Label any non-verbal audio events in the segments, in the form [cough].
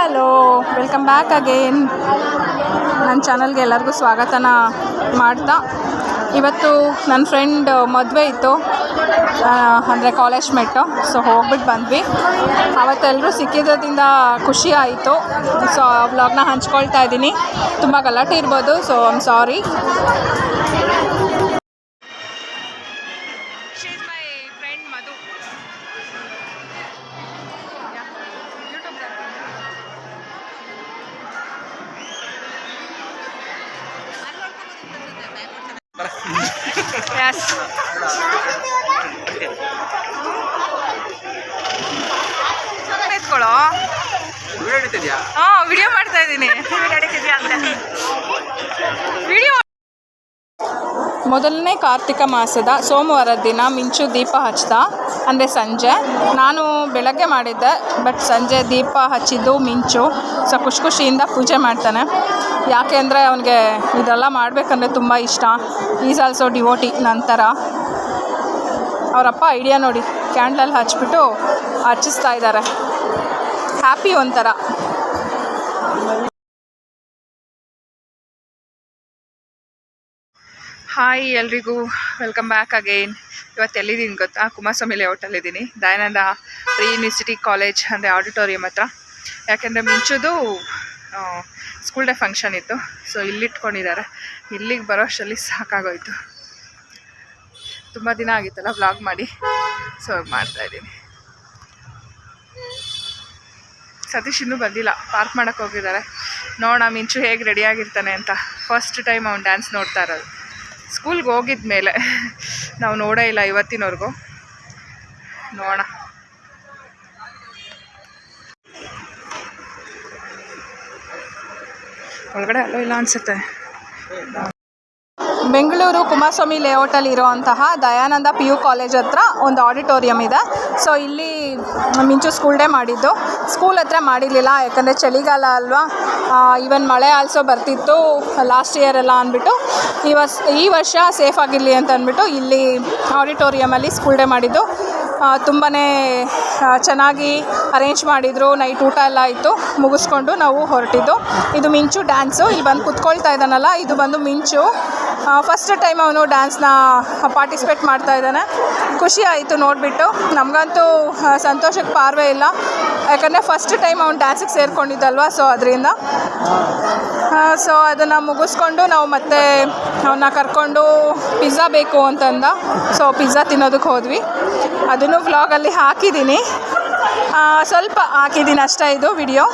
Hello welcome back again ನನ್ನ ಚಾನಲ್ಗೆ ಎಲ್ಲರಿಗೂ ಸ್ವಾಗತನ ಮಾಡ್ತಾ. ಇವತ್ತು ನನ್ನ ಫ್ರೆಂಡ್ ಮದುವೆ ಇತ್ತು. ಅಂದರೆ ಕಾಲೇಜ್ ಮೆಟ್ಟು ಸೊ ಹೋಗ್ಬಿಟ್ಟು ಬಂದ್ವಿ. ಅವತ್ತೆಲ್ಲರೂ ಸಿಕ್ಕಿದ್ರಿಂದ ಖುಷಿ ಆಯಿತು. ಸೊ ಆ ವ್ಲಾಗ್ನ ಹಂಚ್ಕೊಳ್ತಾ ಇದ್ದೀನಿ. ತುಂಬ ಗಲಾಟೆ ಇರ್ಬೋದು ಸೊ ಐಮ್ ಸಾರಿ ಎಸ್ ಎತ್ಕೊಳ್ಳೋ ಹಾಂ ವಿಡಿಯೋ ಮಾಡ್ತಾ ಇದ್ದೀನಿ. ವಿಡಿಯೋ ಮೊದಲನೇ ಕಾರ್ತಿಕ ಮಾಸದ ಸೋಮವಾರದ ದಿನ ಮಿಂಚು ದೀಪ ಹಚ್ಚಿದ ಅಂದರೆ ಸಂಜೆ, ನಾನು ಬೆಳಗ್ಗೆ ಮಾಡಿದ್ದೆ ಬಟ್ ಸಂಜೆ ದೀಪ ಹಚ್ಚಿದ್ದು ಮಿಂಚು. ಸೊ ಖುಷಿ ಖುಷಿಯಿಂದ ಪೂಜೆ ಮಾಡ್ತಾನೆ. ಯಾಕೆ ಅಂದರೆ ಅವನಿಗೆ ಇದೆಲ್ಲ ಮಾಡಬೇಕಂದ್ರೆ ತುಂಬ ಇಷ್ಟ. ಈಸ್ ಆಲ್ಸೋ ಡಿವೋಟಿ ನಂತರ. ಅವರಪ್ಪ ಐಡಿಯಾ ನೋಡಿ ಕ್ಯಾಂಡಲ್ ಹಚ್ಬಿಟ್ಟು ಹಚ್ಚಿಸ್ತಾ ಇದ್ದಾರೆ. ಹ್ಯಾಪಿ ಒಂಥರ. ಹಾಯ್ ಎಲ್ರಿಗೂ ವೆಲ್ಕಮ್ ಬ್ಯಾಕ್ ಅಗೈನ್ ಇವತ್ತು ಎಲ್ಲಿದ್ದೀನಿ ಗೊತ್ತಾ? ಕುಮಾರಸ್ವಾಮಿ ಲೇಔಟಲ್ಲಿದ್ದೀನಿ ದಯಾನಂದ ಪ್ರಿ ಯೂನಿವರ್ಸಿಟಿ ಕಾಲೇಜ್ ಅಂದರೆ ಆಡಿಟೋರಿಯಂ ಹತ್ರ. ಯಾಕೆಂದರೆ ಮಿಂಚುದು ಸ್ಕೂಲ್ ಡೇ ಫಂಕ್ಷನ್ ಇತ್ತು. ಸೊ ಇಲ್ಲಿಟ್ಕೊಂಡಿದ್ದಾರೆ. ಇಲ್ಲಿಗೆ ಬರೋ ಅಷ್ಟರಲ್ಲಿ ಸಾಕಾಗೋಯ್ತು. ತುಂಬ ದಿನ ಆಗಿತ್ತಲ್ಲ ವ್ಲಾಗ್ ಮಾಡಿ. ಸೊ ಮಾಡ್ತಾ ಇದ್ದೀನಿ ಸತೀಶ್ ಇನ್ನೂ ಬಂದಿಲ್ಲ. ಪಾರ್ಕ್ ಮಾಡೋಕ್ಕೆ ಹೋಗಿದ್ದಾರೆ. ನೋಡೋಣ, ಮಿಂಚು ಹೇಗೆ ರೆಡಿಯಾಗಿರ್ತಾನೆ ಅಂತ. ಫಸ್ಟ್ ಟೈಮ್ ಅವ್ನು ಡ್ಯಾನ್ಸ್ ನೋಡ್ತಾ ಇರೋದು. ಸ್ಕೂಲ್ಗೆ ಹೋಗಿದ ಮೇಲೆ. ನಾವು ನೋಡೇ ಇಲ್ಲ ಇವತ್ತಿನವರೆಗೂ. ನೋಡೋಣ. ಒಳಗಡೆ ಅಲ್ಲೋ ಇಲ್ಲ ಅನಿಸುತ್ತೆ. ಬೆಂಗಳೂರು ಕುಮಾರಸ್ವಾಮಿ ಲೇಔಟಲ್ಲಿ ಇರೋವಂತಹ ದಯಾನಂದ ಪಿ ಯು ಕಾಲೇಜ್ ಹತ್ರ ಒಂದು ಆಡಿಟೋರಿಯಂ ಇದೆ. ಸೊ ಇಲ್ಲಿ ಮಿಂಚು ಸ್ಕೂಲ್ ಡೇ ಮಾಡಿದ್ದು. ಸ್ಕೂಲ್ ಹತ್ರ ಮಾಡಿರಲಿಲ್ಲ, ಯಾಕಂದರೆ ಚಳಿಗಾಲ ಅಲ್ವಾ? ಈವನ್ ಮಳೆ ಆಲ್ಸೋ ಬರ್ತಿತ್ತು ಲಾಸ್ಟ್ ಇಯರ್ ಎಲ್ಲ ಅಂದ್ಬಿಟ್ಟು. ಈ ವರ್ಷ ಈ ವರ್ಷ ಸೇಫ್ ಆಗಿರಲಿ ಅಂತ ಅಂದ್ಬಿಟ್ಟು ಇಲ್ಲಿ ಆಡಿಟೋರಿಯಮಲ್ಲಿ ಸ್ಕೂಲ್ ಡೇ ಮಾಡಿದ್ದು. ತುಂಬಾ ಚೆನ್ನಾಗಿ ಅರೇಂಜ್ ಮಾಡಿದರು. ನೈಟ್ ಊಟ ಎಲ್ಲ ಇತ್ತು ಮುಗಿಸ್ಕೊಂಡು ನಾವು ಹೊರಟಿದ್ದು. ಇದು ಮಿಂಚು ಡ್ಯಾನ್ಸು ಇಲ್ಲಿ ಬಂದು ಕುತ್ಕೊಳ್ತಾ ಇದ್ದಾನಲ್ಲ, ಇದು ಬಂದು ಮಿಂಚು. ಫಸ್ಟ್ ಟೈಮ್ ಅವನು ಡ್ಯಾನ್ಸ್ನ ಪಾರ್ಟಿಸಿಪೇಟ್ ಮಾಡ್ತಾ ಇದ್ದಾನೆ. ಖುಷಿ ಆಯಿತು ನೋಡಿಬಿಟ್ಟು. ನಮಗಂತೂ ಸಂತೋಷಕ್ಕೆ ಪಾರ್ವೇ ಇಲ್ಲ. ಯಾಕಂದರೆ ಫಸ್ಟ್ ಟೈಮ್ ಅವ್ನು ಡ್ಯಾನ್ಸಿಗೆ ಸೇರಿಕೊಂಡಿದ್ದಲ್ವ ಸೊ ಅದರಿಂದ. ಸೊ ಅದನ್ನು ಮುಗಿಸ್ಕೊಂಡು ನಾವು ಮತ್ತೆ ಅವನ್ನ ಕರ್ಕೊಂಡು ಪಿಜ್ಜಾ ಬೇಕು ಅಂತಂದ. ಸೊ ಪಿಜ್ಜಾ ತಿನ್ನೋದಕ್ಕೆ ಹೋದ್ವಿ. ಅದನ್ನು ವ್ಲಾಗಲ್ಲಿ ಹಾಕಿದ್ದೀನಿ. ಸ್ವಲ್ಪ ಹಾಕಿದ್ದೀನಿ ಅಷ್ಟೇ ಇದು ವಿಡಿಯೋ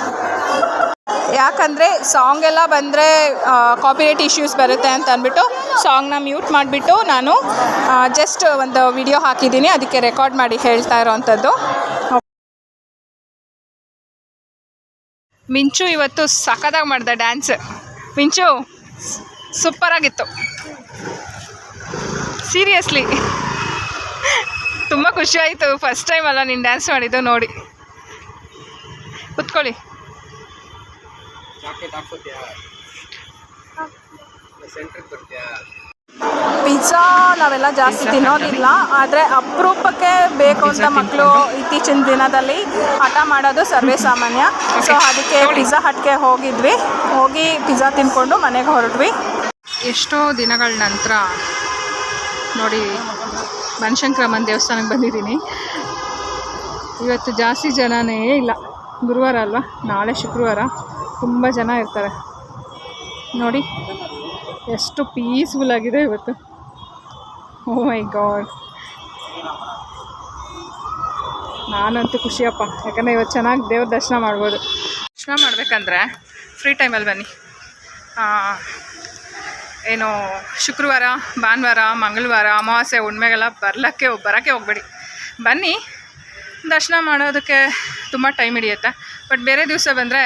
ಯಾಕಂದರೆ ಸಾಂಗ್ ಎಲ್ಲ ಬಂದರೆ ಕಾಪಿರೇಟ್ ಇಶ್ಯೂಸ್ ಬರುತ್ತೆ ಅಂತ ಅಂದ್ಬಿಟ್ಟು ಸಾಂಗ್ನ ಮ್ಯೂಟ್ ಮಾಡಿಬಿಟ್ಟು ನಾನು ಜಸ್ಟ್ ಒಂದು ವಿಡಿಯೋ ಹಾಕಿದ್ದೀನಿ, ಅದಕ್ಕೆ ರೆಕಾರ್ಡ್ ಮಾಡಿ ಹೇಳ್ತಾ ಇರೋವಂಥದ್ದು ಮಿಂಚು ಇವತ್ತು ಸಖತ್ತಾಗಿ ಮಾಡ್ದೆ ಡ್ಯಾನ್ಸ್ ಮಿಂಚು, ಸೂಪರಾಗಿತ್ತು. ಸೀರಿಯಸ್ಲಿ ತುಂಬ ಖುಷಿ ಆಯಿತು ಫಸ್ಟ್ ಟೈಮ್ ಅಲ್ಲ ನೀನು ಡ್ಯಾನ್ಸ್ ಮಾಡಿದ್ದು, ನೋಡಿ. ಕುತ್ಕೊಳ್ಳಿ. ಚಾಕ್ಲೇಟ್ ಹಾಕ್ಕೋತ್ಯಾ? ಸೆಂಟ್ರಿಗೆ ಬರ್ತೀಯಾ? ಪಿಜ್ಜಾ ನಾವೆಲ್ಲ ಜಾಸ್ತಿ ತಿನ್ನೋದಿಲ್ಲ ಆದರೆ ಅಪರೂಪಕ್ಕೆ ಬೇಕು ಅಂತ ಮಕ್ಕಳು ಇತ್ತೀಚಿನ ದಿನದಲ್ಲಿ ಹಠ ಮಾಡೋದು ಸರ್ವೇ ಸಾಮಾನ್ಯ. ಸೊ ಅದಕ್ಕೆ ಪಿಜ್ಜಾ ಹಟ್ಗೆ ಹೋಗಿದ್ವಿ. ಹೋಗಿ ಪಿಜ್ಜಾ ತಿನ್ಕೊಂಡು ಮನೆಗೆ ಹೊರಟ್ವಿ. ಎಷ್ಟೋ ದಿನಗಳ ನಂತರ ನೋಡಿ ಬನಶಂಕರಮ್ಮನ ದೇವಸ್ಥಾನಕ್ಕೆ ಬಂದಿದ್ದೀನಿ. ಇವತ್ತು ಜಾಸ್ತಿ ಜನನೇ ಇಲ್ಲ. ಗುರುವಾರ ಅಲ್ವಾ? ನಾಳೆ ಶುಕ್ರವಾರ. ತುಂಬ ಜನ ಇರ್ತಾರೆ. ನೋಡಿ, ಎಷ್ಟು ಪೀಸ್ಫುಲ್ ಆಗಿದೆ ಇವತ್ತು. ಓ ಮೈ ಗಾಡ್ ನಾನಂತೂ ಖುಷಿಯಪ್ಪ. ಯಾಕಂದರೆ ಇವತ್ತು ಚೆನ್ನಾಗಿ ದೇವ್ರ ದರ್ಶನ ಮಾಡ್ಬೋದು. ದರ್ಶನ ಮಾಡಬೇಕಂದ್ರೆ ಫ್ರೀ ಟೈಮಲ್ಲಿ ಬನ್ನಿ. ಏನು ಶುಕ್ರವಾರ, ಭಾನುವಾರ, ಮಂಗಳವಾರ, ಅಮಾವಾಸ್ಯೆ, ಹುಣ್ಮೆಗೆಲ್ಲ ಬರಲಕ್ಕೆ ಬರೋಕ್ಕೆ ಹೋಗಬೇಡಿ. ಬನ್ನಿ, ದರ್ಶನ ಮಾಡೋದಕ್ಕೆ ತುಂಬ ಟೈಮ್ ಹಿಡಿಯುತ್ತೆ. ಬಟ್ ಬೇರೆ ದಿವಸ ಬಂದರೆ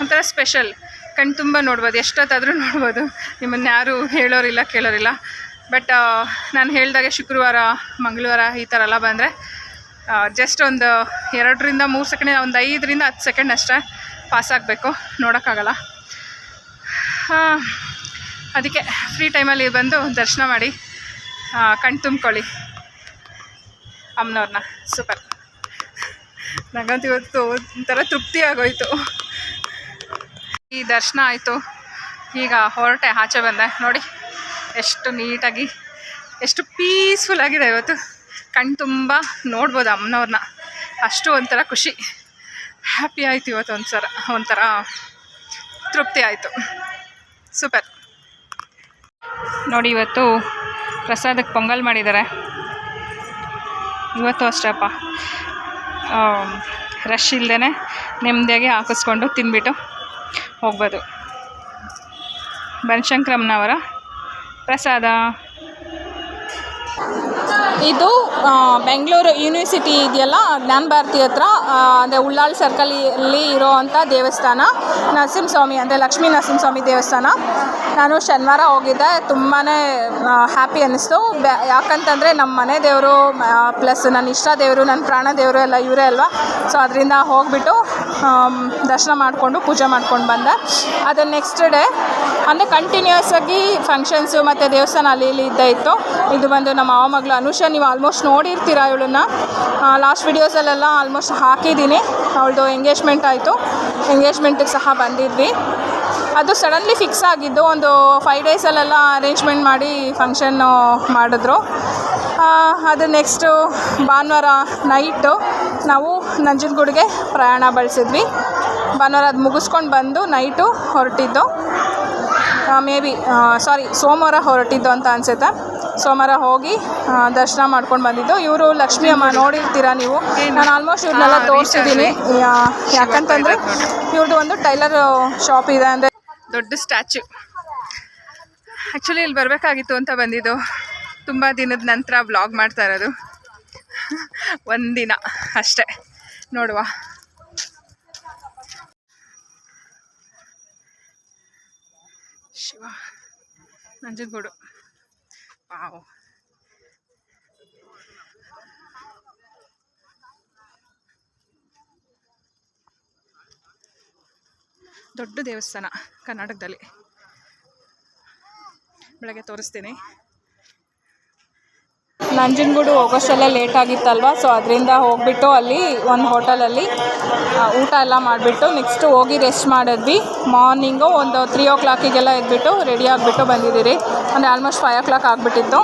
ಒಂಥರ ಸ್ಪೆಷಲ್ ಕಣ್ ತುಂಬ ನೋಡ್ಬೋದು, ಎಷ್ಟೊತ್ತಾದರೂ ನೋಡ್ಬೋದು. ನಿಮ್ಮನ್ನು ಯಾರು ಹೇಳೋರಿಲ್ಲ, ಕೇಳೋರಿಲ್ಲ. ಬಟ್ ನಾನು ಹೇಳಿದಾಗೆ ಶುಕ್ರವಾರ, ಮಂಗಳವಾರ ಈ ಥರ ಎಲ್ಲ ಬಂದರೆ ಜಸ್ಟ್ ಒಂದು ಎರಡರಿಂದ ಮೂರು ಸೆಕೆಂಡ್ ಒಂದು ಐದರಿಂದ ಹತ್ತು ಸೆಕೆಂಡ್ ಅಷ್ಟೇ ಪಾಸ್ ಆಗಬೇಕು. ನೋಡೋಕ್ಕಾಗಲ್ಲ. ಅದಕ್ಕೆ ಫ್ರೀ ಟೈಮಲ್ಲಿ ಬಂದು ದರ್ಶನ ಮಾಡಿ ಕಣ್ ತುಂಬ್ಕೊಳ್ಳಿ. ಅಮ್ಮನವ್ರನ್ನ. ಸೂಪರ್ ನಂಗಂತೂ ಇವತ್ತು ಒಂಥರ ತೃಪ್ತಿ ಆಗೋಯ್ತು. ಈ ದರ್ಶನ ಆಯಿತು. ಈಗ ಹೊರಟೆ, ಆಚೆ ಬಂದೆ. ನೋಡಿ, ಎಷ್ಟು ನೀಟಾಗಿ, ಎಷ್ಟು ಪೀಸ್ಫುಲ್ ಆಗಿದೆ ಇವತ್ತು. ಕಣ್ ತುಂಬ ನೋಡ್ಬೋದು ಅಮ್ಮನವ್ರನ್ನ. ಅಷ್ಟು ಒಂಥರ ಖುಷಿ. ಹ್ಯಾಪಿ ಆಯಿತು ಇವತ್ತು ಒಂಥರ ಒಂಥರ ತೃಪ್ತಿ ಆಯಿತು. ಸೂಪರ್ ನೋಡಿ, ಇವತ್ತು ಪ್ರಸಾದಕ್ಕೆ ಪೊಂಗಲ್ ಮಾಡಿದ್ದಾರೆ. ಇವತ್ತು ಅಷ್ಟೇಪ್ಪ ರಶ್ ಇಲ್ಲದೇ ನೆಮ್ಮದಿಯಾಗಿ ಹಾಕಿಸ್ಕೊಂಡು ತಿಂದ್ಬಿಟ್ಟು ಹೋಗ್ಬೋದು. ಬನಶಂಕರಮ್ಮನವರ ಪ್ರಸಾದ. ಇದು ಬೆಂಗಳೂರು ಯೂನಿವರ್ಸಿಟಿ ಇದೆಯಲ್ಲ, ಜ್ಞಾನ ಭಾರತಿ ಹತ್ರ ಅಂದರೆ ಉಳ್ಳಾಳ್ ಸರ್ಕಲಲ್ಲಿ ಇರೋವಂಥ ದೇವಸ್ಥಾನ, ನರಸಿಂಹಸ್ವಾಮಿ, ಅಂದರೆ ಲಕ್ಷ್ಮೀ ನರಸಿಂಹಸ್ವಾಮಿ ದೇವಸ್ಥಾನ. ನಾನು ಶನಿವಾರ ಹೋಗಿದ್ದೆ ತುಂಬಾ ಹ್ಯಾಪಿ ಅನ್ನಿಸ್ತು. ಯಾಕಂತಂದರೆ ನಮ್ಮ ಮನೆ ದೇವರು ಪ್ಲಸ್ ನನ್ನ ಇಷ್ಟ ದೇವರು, ನನ್ನ ಪ್ರಾಣ ದೇವರು ಎಲ್ಲ ಇವರೇ ಅಲ್ವಾ? ಸೊ ಅದರಿಂದ ಹೋಗಿಬಿಟ್ಟು ದರ್ಶನ ಮಾಡಿಕೊಂಡು ಪೂಜೆ ಮಾಡ್ಕೊಂಡು ಬಂದೆ. ಅದು ನೆಕ್ಸ್ಟ್ ಡೇ ಅಂದರೆ ಕಂಟಿನ್ಯೂಸ್ ಆಗಿ ಫಂಕ್ಷನ್ಸು ಮತ್ತು ದೇವಸ್ಥಾನ ಅಲ್ಲಿ ಇಲ್ಲಿ ಇದ್ದೇ ಇತ್ತು. ಇದು ಬಂದು ನಮ್ಮ ಮಾವ ಮಗಳು ಅನುಷ, ನೀವು ಆಲ್ಮೋಸ್ಟ್ ನೋಡಿರ್ತೀರ ಇವಳನ್ನ. ಲಾಸ್ಟ್ ವಿಡಿಯೋಸಲ್ಲೆಲ್ಲ ಆಲ್ಮೋಸ್ಟ್ ಹಾಕಿದ್ದೀನಿ. ಅವಳದು ಎಂಗೇಜ್ಮೆಂಟ್ ಆಯಿತು. ಎಂಗೇಜ್ಮೆಂಟಿಗೆ ಸಹ ಬಂದಿದ್ವಿ. ಅದು ಸಡನ್ಲಿ ಫಿಕ್ಸ್ ಆಗಿದ್ದು, ಒಂದು ಫೈವ್ ಡೇಸಲ್ಲೆಲ್ಲ ಅರೇಂಜ್ಮೆಂಟ್ ಮಾಡಿ ಫಂಕ್ಷನ್ನು ಮಾಡಿದ್ರು. ಅದು ನೆಕ್ಸ್ಟು ಭಾನುವಾರ ನೈಟು ನಾವು ನಂಜನಗೂಡಿಗೆ ಪ್ರಯಾಣ ಬಳಸಿದ್ವಿ. ಭಾನುವಾರ ಅದು ಮುಗಿಸ್ಕೊಂಡು ಬಂದು ನೈಟು ಹೊರಟಿದ್ದು. ಮೇ ಬಿ ಸಾರಿ ಸೋಮವಾರ ಹೊರಟಿದ್ದು ಅಂತ ಅನ್ಸುತ್ತೆ. ಸೋಮವಾರ ಹೋಗಿ ದರ್ಶನ ಮಾಡ್ಕೊಂಡು ಬಂದಿದ್ದು. ಇವರು ಲಕ್ಷ್ಮಿ ಅಮ್ಮ ನೋಡಿರ್ತೀರಾ ನೀವು? ನಾನು ಆಲ್ಮೋಸ್ಟ್ ಇವ್ರನ್ನೆಲ್ಲ ತೋರಿಸಿದ್ದೀನಿ. ಯಾಕಂತಂದರೆ ಇವ್ರದ್ದು ಒಂದು ಟೈಲರ್ ಶಾಪ್ ಇದೆ ಅಂದರೆ ದೊಡ್ಡ ಸ್ಟ್ಯಾಚು ಆ್ಯಕ್ಚುಲಿ ಇಲ್ಲಿ ಬರಬೇಕಾಗಿತ್ತು ಅಂತ ಬಂದಿದ್ದು. ತುಂಬ ದಿನದ ನಂತರ ವ್ಲಾಗ್ ಮಾಡ್ತಾ ಇರೋದು. [laughs] ಒಂದಿನ ಅಷ್ಟೇ. ನೋಡುವ. ನಂಜನಗೂಡು ವಾವ್. ದೊಡ್ಡ ದೇವಸ್ಥಾನ ಕರ್ನಾಟಕದಲ್ಲಿ. ಬೆಳಗ್ಗೆ ತೋರಿಸ್ತೀನಿ. ನಂಜನಗೂಡು ಹೋಗೋಷ್ಟೆಲ್ಲ ಲೇಟ್ ಆಗಿತ್ತಲ್ವ? ಸೊ ಅದರಿಂದ ಹೋಗಿಬಿಟ್ಟು ಅಲ್ಲಿ ಒಂದು ಹೋಟೆಲಲ್ಲಿ ಊಟ ಎಲ್ಲ ಮಾಡಿಬಿಟ್ಟು ನೆಕ್ಸ್ಟ್ ಹೋಗಿ ರೆಸ್ಟ್ ಮಾಡಿದ್ವಿ. ಮಾರ್ನಿಂಗು ಒಂದು ತ್ರೀ ಓ ಕ್ಲಾಕಿಗೆಲ್ಲ ಎದ್ಬಿಟ್ಟು ರೆಡಿ ಆಗಿಬಿಟ್ಟು ಬಂದಿದ್ದೀರಿ. ಅಂದರೆ ಆಲ್ಮೋಸ್ಟ್ ಫೈವ್ ಓ ಕ್ಲಾಕ್ ಆಗಿಬಿಟ್ಟಿತ್ತು.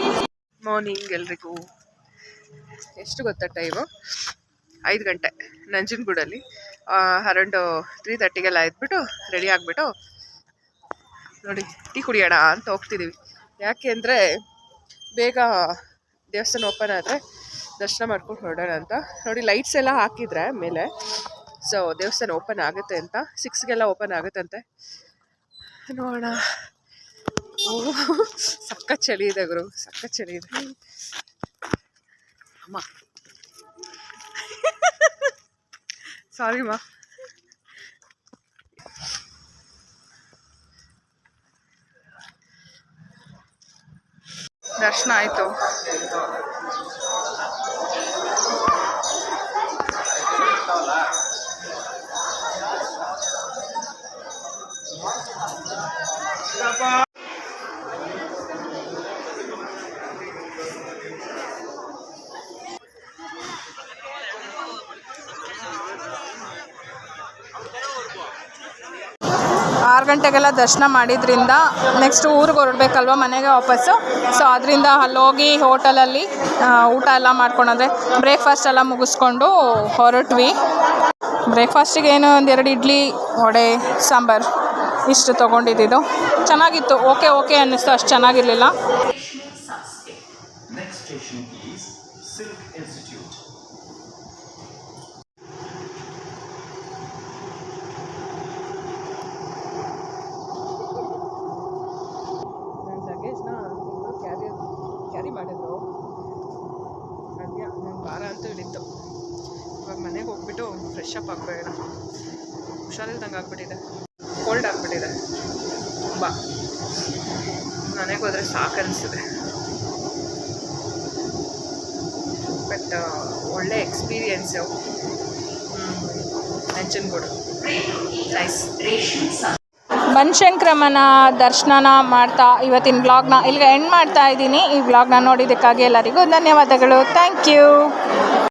ಮಾರ್ನಿಂಗ್ ಎಲ್ರಿಗೂ. ಎಷ್ಟು ಗೊತ್ತಾ ಟೈಮು ಐದು ಗಂಟೆ ನಂಜನಗೂಡಲ್ಲಿ. ಅರೌಂಡು ತ್ರೀ ತರ್ಟಿಗೆಲ್ಲ ಎದ್ಬಿಟ್ಟು ರೆಡಿ ಆಗಿಬಿಟ್ಟು ನೋಡಿ, ಟೀ ಕುಡಿಯೋಣ ಅಂತ ಹೋಗ್ತಿದ್ದೀವಿ ಯಾಕೆ ಅಂದರೆ ಬೇಗ ದೇವಸ್ಥಾನ ಓಪನ್ ಆದರೆ ದರ್ಶನ ಮಾಡ್ಕೊಂಡು ಹೊರಡೋಣ ಅಂತ. ನೋಡಿ ಲೈಟ್ಸ್ ಎಲ್ಲ ಹಾಕಿದ್ರೆ ಮೇಲೆ. ಸೊ ದೇವಸ್ಥಾನ ಓಪನ್ ಆಗುತ್ತೆ ಅಂತ. ಸಿಕ್ಸ್ಗೆಲ್ಲ ಓಪನ್ ಆಗುತ್ತಂತೆ. ನೋಡೋಣ. ಓ ಸಕ್ಕ ಚಳಿ ಇದೆ ಗುರು. ಸಕ್ಕ ಚಳಿ ಇದೆ. ಅಮ್ಮ. [laughs] ಸಾರಿ ಮಾ ದರ್ಶನ ಆಯಿತು ಆರು ಗಂಟೆಗೆಲ್ಲ ದರ್ಶನ ಮಾಡಿದ್ರಿಂದ ನೆಕ್ಸ್ಟ್ ಊರಿಗೆ ಹೊರಡ್ಬೇಕಲ್ವ ಮನೆಗೆ ವಾಪಸ್ಸು? ಸೊ ಅದರಿಂದ ಅಲ್ಲಿ ಹೋಗಿ ಹೋಟೆಲಲ್ಲಿ ಊಟ ಎಲ್ಲ ಮಾಡ್ಕೊಂಡು ಅಂದರೆ ಬ್ರೇಕ್ಫಾಸ್ಟ್ ಎಲ್ಲ ಮುಗಿಸ್ಕೊಂಡು ಹೊರಟ್ವಿ. ಬ್ರೇಕ್ಫಾಸ್ಟಿಗೆ ಏನು ಒಂದೆರಡು ಇಡ್ಲಿ, ವಡೆ, ಸಾಂಬಾರು ಇಷ್ಟು ತೊಗೊಂಡಿದ್ದು ಚೆನ್ನಾಗಿತ್ತು. ಓಕೆ ಓಕೆ ಅನ್ನಿಸ್ತು. ಅಷ್ಟು ಚೆನ್ನಾಗಿರಲಿಲ್ಲ. ಮಾಡಿದ್ರು ಹಾಗೆ ನನ್ನ ಭಾರ ಅಂತೂ ಹಿಡಿತು ಇವಾಗ ಮನೆಗೆ ಹೋಗ್ಬಿಟ್ಟು ಫ್ರೆಶ್ ಅಪ್ ಆಗ್ಬೇಡ ಹುಷಾರಿಲ್ದಂಗೆ ಆಗ್ಬಿಟ್ಟಿದೆ. ಕೋಲ್ಡ್ ಆಗಿಬಿಟ್ಟಿದೆ. ತುಂಬ. ಮನೆಗೆ ಹೋದರೆ ಸಾಕು ಅನಿಸಿದೆ ಬಟ್ ಒಳ್ಳೆ ಎಕ್ಸ್ಪೀರಿಯೆನ್ಸು ನಂಜನಗೂಡು ನೈಸ್ ಬನಶಂಕರಮ್ಮನ ದರ್ಶನನ ಮಾಡ್ತಾ ಇವತ್ತಿನ ಬ್ಲಾಗ್ನ ಇಲ್ಲಿಗೆ ಎಂಡ್ ಮಾಡ್ತಾ ಇದ್ದೀನಿ. ಈ ಬ್ಲಾಗ್ನ ನೋಡಿದ್ದಕ್ಕಾಗಿ ಎಲ್ಲರಿಗೂ ಧನ್ಯವಾದಗಳು. Thank you